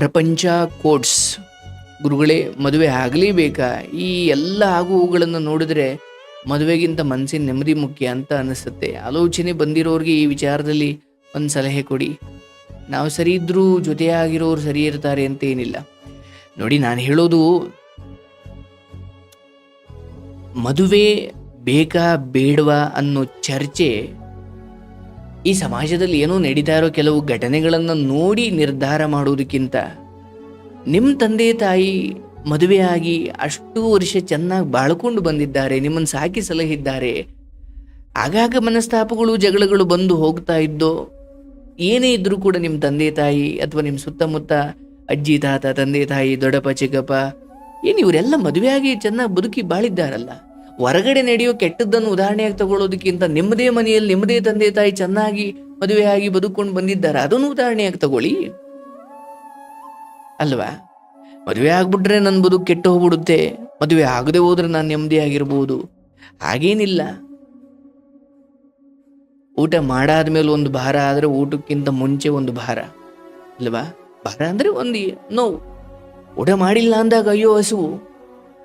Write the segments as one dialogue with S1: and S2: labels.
S1: ಪ್ರಪಂಚ ಕೋಟ್ಸ್. ಗುರುಗಳೇ, ಮದುವೆ ಆಗಲೇಬೇಕಾ. ಈ ಎಲ್ಲ ಆಗುವುಗಳನ್ನು ನೋಡಿದ್ರೆ ಮದುವೆಗಿಂತ ಮನಸ್ಸಿನ ನೆಮ್ಮದಿ ಮುಖ್ಯ ಅಂತ ಅನಿಸುತ್ತೆ. ಆಲೋಚನೆ ಬಂದಿರೋರಿಗೆ ಈ ವಿಚಾರದಲ್ಲಿ ಒಂದು ಸಲಹೆ ಕೊಡಿ. ನಾವು ಸರಿ ಇದ್ದರೂ ಜೊತೆಯಾಗಿರೋರು ಸರಿ ಇರ್ತಾರೆ ಅಂತ ಏನಿಲ್ಲ. ನೋಡಿ, ನಾನು ಹೇಳೋದು ಮದುವೆ ಬೇಕಾ ಬೇಡವಾ ಅನ್ನೋ ಚರ್ಚೆ ಈ ಸಮಾಜದಲ್ಲಿ ಏನೋ ನಡೀತಾ ಇರೋ ಕೆಲವು ಘಟನೆಗಳನ್ನು ನೋಡಿ ನಿರ್ಧಾರ ಮಾಡುವುದಕ್ಕಿಂತ ನಿಮ್ಮ ತಂದೆ ತಾಯಿ ಮದುವೆಯಾಗಿ ಅಷ್ಟು ವರ್ಷ ಚೆನ್ನಾಗಿ ಬಾಳ್ಕೊಂಡು ಬಂದಿದ್ದಾರೆ ನಿಮ್ಮನ್ನು ಸಾಕಿ ಸಲಹಿದ್ದಾರೆ. ಆಗಾಗ ಮನಸ್ತಾಪಗಳು, ಜಗಳಗಳು ಬಂದು ಹೋಗ್ತಾ ಇದ್ದೋ, ಏನೇ ಇದ್ದರೂ ಕೂಡ ನಿಮ್ಮ ತಂದೆ ತಾಯಿ ಅಥವಾ ನಿಮ್ಮ ಸುತ್ತಮುತ್ತ ಅಜ್ಜಿ, ತಾತ, ತಂದೆ ತಾಯಿ, ದೊಡ್ಡಪ್ಪ, ಚಿಕ್ಕಪ್ಪ, ಏನು ಇವರೆಲ್ಲ ಮದುವೆಯಾಗಿ ಚೆನ್ನಾಗಿ ಬದುಕಿ ಬಾಳಿದ್ದಾರಲ್ಲ? ಹೊರಗಡೆ ನಡೆಯೋ ಕೆಟ್ಟದ್ದನ್ನು ಉದಾಹರಣೆಯಾಗಿ ತಗೊಳ್ಳೋದಕ್ಕಿಂತ ನಿಮ್ಮದೇ ಮನೆಯಲ್ಲಿ, ನಿಮ್ಮದೇ ತಂದೆ ತಾಯಿ ಚೆನ್ನಾಗಿ ಮದುವೆಯಾಗಿ ಬದುಕೊಂಡು ಬಂದಿದ್ದಾರೆ, ಅದನ್ನು ಉದಾಹರಣೆಯಾಗಿ ತಗೊಳ್ಳಿ. ಅಲ್ವಾ? ಮದುವೆ ಆಗ್ಬಿಟ್ರೆ ನನ್ನ ಬದುಕು ಕೆಟ್ಟು ಹೋಗ್ಬಿಡುತ್ತೆ, ಮದುವೆ ಆಗದೆ ಹೋದ್ರೆ ನಾನು ನೆಮ್ಮದಿಯಾಗಿರ್ಬೋದು ಹಾಗೇನಿಲ್ಲ. ಊಟ ಮಾಡಾದ್ಮೇಲೆ ಒಂದು ಭಾರ ಆದರೆ ಊಟಕ್ಕಿಂತ ಮುಂಚೆ ಒಂದು ಭಾರ. ಅಲ್ವಾ? ಭಾರ ಅಂದರೆ ಒಂದು ನೋವು. ಊಟ ಮಾಡಿಲ್ಲ ಅಂದಾಗ ಅಯ್ಯೋ ಹಸುವು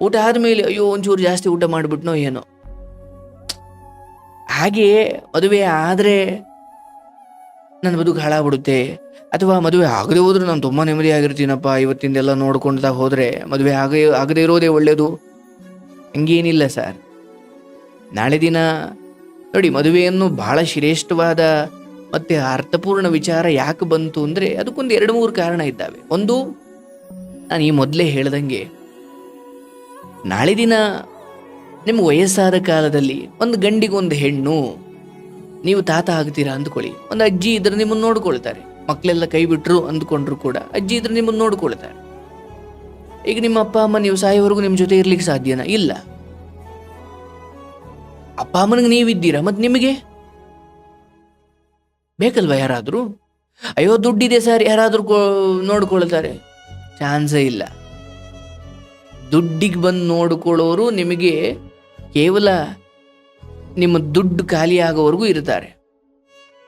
S1: ಊಟ ಆದಮೇಲೆ ಅಯ್ಯೋ, ಒಂಚೂರು ಜಾಸ್ತಿ ಊಟ ಮಾಡಿಬಿಟ್ನೋ ಏನೋ. ಹಾಗೆ ಮದುವೆ ಆದ್ರೆ ನನ್ನ ಬದುಕು ಹಾಳಾಗ್ಬಿಡುತ್ತೆ. ಅಥವಾ ಮದುವೆ ಆಗದೆ ಹೋದ್ರೆ ನಾನು ತುಂಬ ನೆಮ್ಮದಿಯಾಗಿರ್ತೀನಪ್ಪ ಇವತ್ತಿಂದೆಲ್ಲ ನೋಡ್ಕೊಂಡ್ತಾ ಹೋದರೆ ಮದುವೆ ಆಗ, ಆಗದೆ ಇರೋದೇ ಒಳ್ಳೆಯದು ಹಂಗೇನಿಲ್ಲ ಸರ್. ನಾಳೆ ದಿನ ನೋಡಿ, ಮದುವೆಯನ್ನು ಬಹಳ ಶ್ರೇಷ್ಠವಾದ ಮತ್ತೆ ಅರ್ಥಪೂರ್ಣ ವಿಚಾರ ಯಾಕೆ ಬಂತು ಅಂದ್ರೆ, ಅದಕ್ಕೊಂದು ಎರಡು ಮೂರು ಕಾರಣ ಇದ್ದಾವೆ. ಒಂದು, ನಾನು ಈ ಮೊದಲೇ ಹೇಳ್ದಂಗೆ ನಾಳೆ ದಿನ ನಿಮ್ಮ ವಯಸ್ಸಾದ ಕಾಲದಲ್ಲಿ ಒಂದು ಗಂಡಿಗೊಂದು ಹೆಣ್ಣು, ನೀವು ತಾತ ಆಗ್ತೀರಾ ಅಂದ್ಕೊಳ್ಳಿ. ಒಂದು ಅಜ್ಜಿ ಇದ್ರೆ ನಿಮ್ಮನ್ನು ನೋಡ್ಕೊಳ್ತಾರೆ. ಮಕ್ಕಳೆಲ್ಲ ಕೈ ಬಿಟ್ಟರು ಅಂದ್ಕೊಂಡ್ರು ಕೂಡ ಅಜ್ಜಿ ಇದ್ರೆ ನಿಮ್ಮನ್ನು ನೋಡ್ಕೊಳ್ತಾರೆ. ಈಗ ನಿಮ್ಮ ಅಪ್ಪ, ಅಮ್ಮ, ನೀವು ಸಾಯೋವರೆಗೂ ನಿಮ್ಮ ಜೊತೆ ಇರ್ಲಿಕ್ಕೆ ಸಾಧ್ಯನಾ? ಇಲ್ಲ. ಅಪ್ಪ, ಅಮ್ಮನಿಗೆ ನೀವಿದ್ದೀರಾ? ಮತ್ತು ನಿಮಗೆ? ಬೇಕಲ್ವಾ ಯಾರಾದರೂ? ಅಯ್ಯೋ, ದುಡ್ಡಿದೆ ಸರ್, ಯಾರಾದರೂ ನೋಡ್ಕೊಳ್ತಾರೆ. ಚಾನ್ಸೇ ಇಲ್ಲ. ದುಡ್ಡಿಗೆ ಬಂದು ನೋಡಿಕೊಳ್ಳೋರು ನಿಮಗೆ ಕೇವಲ ನಿಮ್ಮ ದುಡ್ಡು ಖಾಲಿ ಆಗೋವರೆಗೂ ಇರ್ತಾರೆ.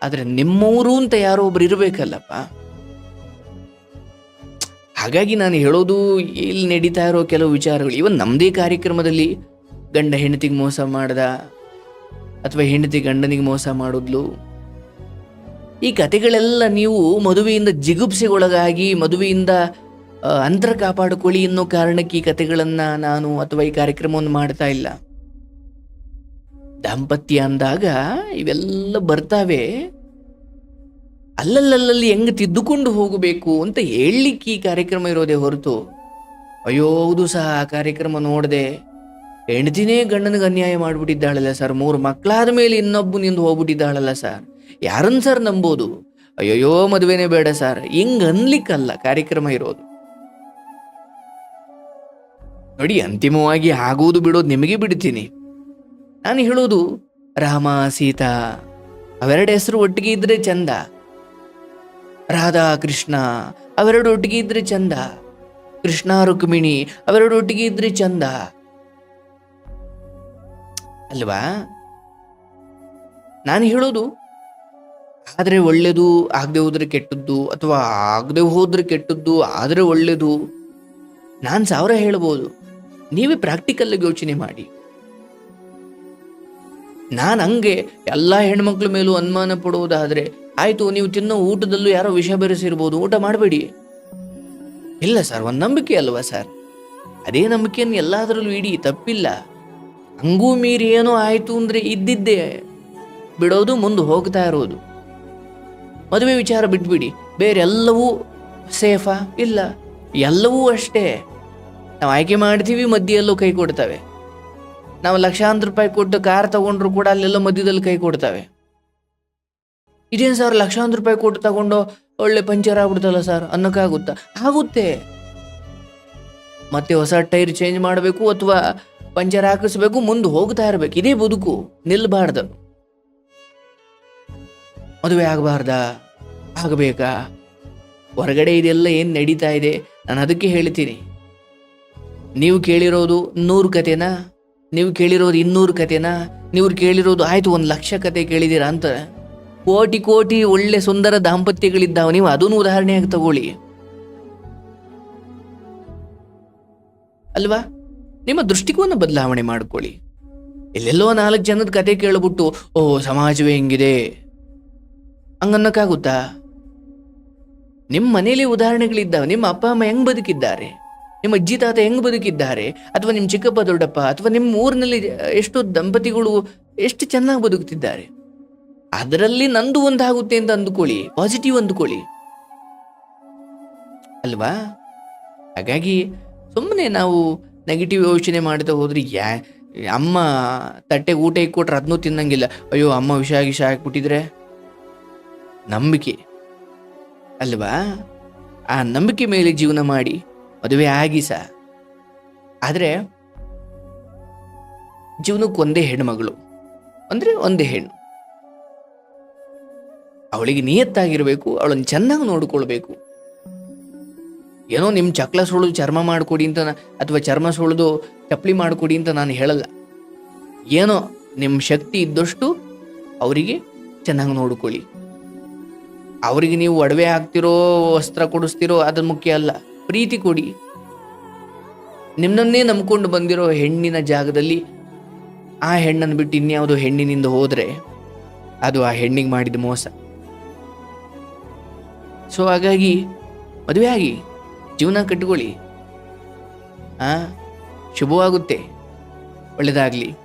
S1: ಆದರೆ ನಿಮ್ಮವರು ಅಂತ ಯಾರೋ ಒಬ್ರು ಇರಬೇಕಲ್ಲಪ್ಪ. ಹಾಗಾಗಿ ನಾನು ಹೇಳೋದು ಇಲ್ಲಿ ನಡೀತಾ ಇರೋ ಕೆಲವು ವಿಚಾರಗಳು. ಇವನ್ ನಮ್ಮದೇ ಕಾರ್ಯಕ್ರಮದಲ್ಲಿ ಗಂಡ ಹೆಂಡತಿಗೆ ಮೋಸ ಮಾಡ್ದ ಅಥವಾ ಹೆಂಡತಿ ಗಂಡನಿಗೆ ಮೋಸ ಮಾಡಿದ್ಲು. ಈ ಕತೆಗಳೆಲ್ಲ ನೀವು ಮದುವೆಯಿಂದ ಜಿಗುಪ್ಸೆಗೊಳಗಾಗಿ ಮದುವೆಯಿಂದ ಅಂತರ ಕಾಪಾಡಿಕೊಳ್ಳಿ ಅನ್ನೋ ಕಾರಣಕ್ಕೆ ಈ ಕಥೆಗಳನ್ನು ನಾನು ಅಥವಾ ಈ ಕಾರ್ಯಕ್ರಮವನ್ನು ಮಾಡ್ತಾ ಇಲ್ಲ. ದಾಂಪತ್ಯ ಅಂದಾಗ ಇವೆಲ್ಲ ಬರ್ತಾವೆ. ಅಲ್ಲಲ್ಲಲ್ಲಿ ಹೆಂಗ್ ತಿದ್ದುಕೊಂಡು ಹೋಗಬೇಕು ಅಂತ ಹೇಳಲಿಕ್ಕೆ ಈ ಕಾರ್ಯಕ್ರಮ ಇರೋದೇ ಹೊರತು. ಅಯ್ಯೋ, ಹೌದು ಸಹ ಆ ಕಾರ್ಯಕ್ರಮ ನೋಡದೆ. ಹೆಂಡತಿನೇ ಗಂಡನಿಗೆ ಅನ್ಯಾಯ ಮಾಡಿಬಿಟ್ಟಿದ್ದಾಳಲ್ಲ ಸರ್. ಮೂರು ಮಕ್ಕಳಾದ ಮೇಲೆ ಇನ್ನೊಬ್ಬ ನಿಂದು ಹೋಗ್ಬಿಟ್ಟಿದ್ದಾಳಲ್ಲ ಸರ್. ಯಾರನ್ನು ಸರ್ ನಂಬೋದು? ಅಯ್ಯೋ ಮದುವೆನೇ ಬೇಡ ಸರ್. ಹಿಂಗೆ ಅನ್ಲಿಕ್ಕಲ್ಲ ಕಾರ್ಯಕ್ರಮ ಇರೋದು. ನೋಡಿ, ಅಂತಿಮವಾಗಿ ಆಗುವುದು ಬಿಡೋದು ನಿಮಗೆ ಬಿಡ್ತೀನಿ. ನಾನು ಹೇಳೋದು ರಾಮ, ಸೀತಾ, ಅವೆರಡು ಹೆಸರು ಒಟ್ಟಿಗೆ ಇದ್ರೆ ಚಂದ. ರಾಧಾ, ಕೃಷ್ಣ, ಅವೆರಡು ಒಟ್ಟಿಗೆ ಇದ್ರೆ ಚಂದ. ಕೃಷ್ಣ, ರುಕ್ಮಿಣಿ, ಅವೆರಡು ಒಟ್ಟಿಗೆ ಇದ್ರೆ ಚಂದ. ಅಲ್ವಾ? ನಾನು ಹೇಳೋದು ಆದರೆ ಒಳ್ಳೇದು ಆಗದೆ ಹೋದ್ರೆ ಕೆಟ್ಟದ್ದು, ಅಥವಾ ಆಗದೆ ಹೋದ್ರೆ ಕೆಟ್ಟದ್ದು, ಆದ್ರೆ ಒಳ್ಳೇದು ನಾನು ಸಾವಿರ ಹೇಳ್ಬೋದು. ನೀವೇ ಪ್ರಾಕ್ಟಿಕಲ್ ಯೋಚನೆ ಮಾಡಿ. ನಾನು ಹಂಗೆ ಎಲ್ಲ ಹೆಣ್ಮಕ್ಳ ಮೇಲೂ ಅನುಮಾನ ಪಡುವುದಾದ್ರೆ ಆಯ್ತು ನೀವು ತಿನ್ನೋ ಊಟದಲ್ಲೂ ಯಾರೋ ವಿಷ ಬೆರೆಸಿರ್ಬೋದು, ಊಟ ಮಾಡಬೇಡಿ. ಇಲ್ಲ ಸರ್ ಒಂದು ನಂಬಿಕೆ ಅಲ್ವಾ ಸರ್ ಅದೇ ನಂಬಿಕೆಯನ್ನು ಎಲ್ಲದರಲ್ಲೂ ಇಡಿ, ತಪ್ಪಿಲ್ಲ. ಹಂಗೂ ಮೀರಿ ಏನೋ ಆಯಿತು ಅಂದ್ರೆ ಇದ್ದಿದ್ದೇ ಬಿಡೋದು, ಮುಂದೆ ಹೋಗ್ತಾ ಇರೋದು. ಮದುವೆ ವಿಚಾರ ಬಿಟ್ಬಿಡಿ. ಬೇರೆ ಎಲ್ಲವೂ ಸೇಫಾ? ಇಲ್ಲ. ಎಲ್ಲವೂ ಅಷ್ಟೇ. ನಾವು ಆಯ್ಕೆ ಮಾಡ್ತೀವಿ ಮಧ್ಯೆಯಲ್ಲೂ ಕೈ ಕೊಡ್ತವೆ. ನಾವು ಲಕ್ಷಾಂತರ ರೂಪಾಯಿ ಕೊಟ್ಟು ಕಾರ್ ತಗೊಂಡ್ರು ಕೂಡ ಅಲ್ಲೆಲ್ಲ ಮಧ್ಯದಲ್ಲಿ ಕೈ ಕೊಡ್ತವೆ. ಇದೇನು ಸರ್ ಲಕ್ಷಾಂತರ ರೂಪಾಯಿ ಕೊಟ್ಟು ತಗೊಂಡು ಒಳ್ಳೆ ಪಂಚರ್ ಆಗ್ಬಿಡ್ತಲ್ಲ ಸರ್? ಅನ್ನಕ್ಕಾಗುತ್ತ? ಆಗುತ್ತೆ. ಮತ್ತೆ ಹೊಸ ಟೈರ್ ಚೇಂಜ್ ಮಾಡಬೇಕು ಅಥವಾ ಪಂಚರ್ ಹಾಕಿಸ್ಬೇಕು, ಮುಂದೆ ಹೋಗ್ತಾ ಇರಬೇಕು. ಇದೇ ಬದುಕು, ನಿಲ್ಬಾರ್ದು. ಮದುವೆ ಆಗಬಾರ್ದ? ಆಗಬೇಕಾ? ಹೊರಗಡೆ ಇದೆಲ್ಲ ಏನು ನಡೀತಾ ಇದೆ? ನಾನು ಅದಕ್ಕೆ ಹೇಳ್ತೀನಿ. ನೀವು ಕೇಳಿರೋದು ನೂರು ಕತೆನಾ? ನೀವು ಕೇಳಿರೋದು ಇನ್ನೂರು ಕತೆನಾ? ನೀವು ಕೇಳಿರೋದು ಆಯ್ತು, ಒಂದು ಲಕ್ಷ ಕತೆ ಕೇಳಿದ್ದೀರಾ ಅಂತ. ಕೋಟಿ ಕೋಟಿ ಒಳ್ಳೆ ಸುಂದರ ದಾಂಪತ್ಯಗಳಿದ್ದಾವೆ ನೀವು, ಅದನ್ನು ಉದಾಹರಣೆಯಾಗಿ ತಗೊಳ್ಳಿ. ಅಲ್ವಾ? ನಿಮ್ಮ ದೃಷ್ಟಿಕೋನ ಬದಲಾವಣೆ ಮಾಡ್ಕೊಳ್ಳಿ. ಎಲ್ಲೆಲ್ಲೋ ನಾಲ್ಕು ಜನದ ಕತೆ ಕೇಳಿಬಿಟ್ಟು, ಓ, ಸಮಾಜವೇ ಹಿಂಗಿದೆ. ಹಂಗನ್ನಕ್ಕಾಗುತ್ತಾ? ನಿಮ್ಮ ಮನೇಲಿ ಉದಾಹರಣೆಗಳಿದ್ದಾವೆ, ನಿಮ್ಮ ಅಪ್ಪ, ಅಮ್ಮ ಹೆಂಗ್ ಬದುಕಿದ್ದಾರೆ? ನಿಮ್ಮ ಅಜ್ಜಿ ತಾತ ಹೆಂಗ್ ಬದುಕಿದ್ದಾರೆ? ಅಥವಾ ನಿಮ್ಮ ಚಿಕ್ಕಪ್ಪ ದೊಡ್ಡಪ್ಪ, ಅಥವಾ ನಿಮ್ಮ ಊರಿನಲ್ಲಿ ಎಷ್ಟು ದಂಪತಿಗಳು ಎಷ್ಟು ಚೆನ್ನಾಗಿ ಬದುಕುತ್ತಿದ್ದಾರೆ ಅದರಲ್ಲಿ ನಂದು ಒಂದಾಗುತ್ತೆ ಅಂತ ಅಂದುಕೊಳ್ಳಿ ಪಾಸಿಟಿವ್ ಅಂದುಕೊಳ್ಳಿ. ಅಲ್ವಾ? ಹಾಗಾಗಿ ಸುಮ್ಮನೆ ನಾವು ನೆಗೆಟಿವ್ ಯೋಚನೆ ಮಾಡ್ತಾ ಹೋದ್ರೆ ಯಾ, ಅಮ್ಮ ತಟ್ಟೆ ಊಟ ಇಕ್ಕೊಟ್ರೆ ಅದನ್ನೂ ತಿನ್ನಂಗಿಲ್ಲ. ಅಯ್ಯೋ, ಅಮ್ಮ ವಿಷ ವಿಷ ಹಾಕ್ಬಿಟ್ಟಿದ್ರೆ? ನಂಬಿಕೆ. ಅಲ್ವಾ? ಆ ನಂಬಿಕೆ ಮೇಲೆ ಜೀವನ ಮಾಡಿ. ಮದುವೆ ಆಗಿ ಸಹ ಆದರೆ ಜೀವನಕ್ಕೆ ಒಂದೇ ಹೆಣ್ಮಗಳು. ಅಂದರೆ ಒಂದೇ ಹೆಣ್ಣು. ಅವಳಿಗೆ ನಿಯತ್ತಾಗಿರಬೇಕು, ಅವಳನ್ನು ಚೆನ್ನಾಗಿ ನೋಡಿಕೊಳ್ಬೇಕು. ಏನೋ ನಿಮ್ಮ ಚಕ್ಲ ಸುಳಿದು ಚರ್ಮ ಮಾಡಿಕೊಡಿ ಅಂತ ಅಥವಾ ಚರ್ಮ ಸುಳಿದು ಚಪ್ಪಲಿ ಮಾಡಿಕೊಡಿ ಅಂತ ನಾನು ಹೇಳಲ್ಲ. ಏನೋ ನಿಮ್ಮ ಶಕ್ತಿ ಇದ್ದಷ್ಟು ಅವರಿಗೆ ಚೆನ್ನಾಗಿ ನೋಡಿಕೊಳ್ಳಿ. ಅವರಿಗೆ ನೀವು ಒಡವೆ ಹಾಕ್ತಿರೋ, ವಸ್ತ್ರ ಕೊಡಿಸ್ತಿರೋ ಅದು ಮುಖ್ಯ ಅಲ್ಲ. ಪ್ರೀತಿ ಕೊಡಿ. ನಿಮ್ಮನ್ನೇ ನಂಬ್ಕೊಂಡು ಬಂದಿರೋ ಹೆಣ್ಣಿನ ಜಾಗದಲ್ಲಿ ಆ ಹೆಣ್ಣನ್ನು ಬಿಟ್ಟು ಇನ್ಯಾವುದೋ ಹೆಣ್ಣಿನಿಂದ ಹೋದರೆ ಅದು ಆ ಹೆಣ್ಣಿಗೆ ಮಾಡಿದ ಮೋಸ. ಸೊ ಹಾಗಾಗಿ ಮದುವೆ ಆಗಿ, ಜೀವನ ಕಟ್ಟಿಕೊಳ್ಳಿ ಆ, ಶುಭವಾಗುತ್ತೆ. ಒಳ್ಳೆಯದಾಗಲಿ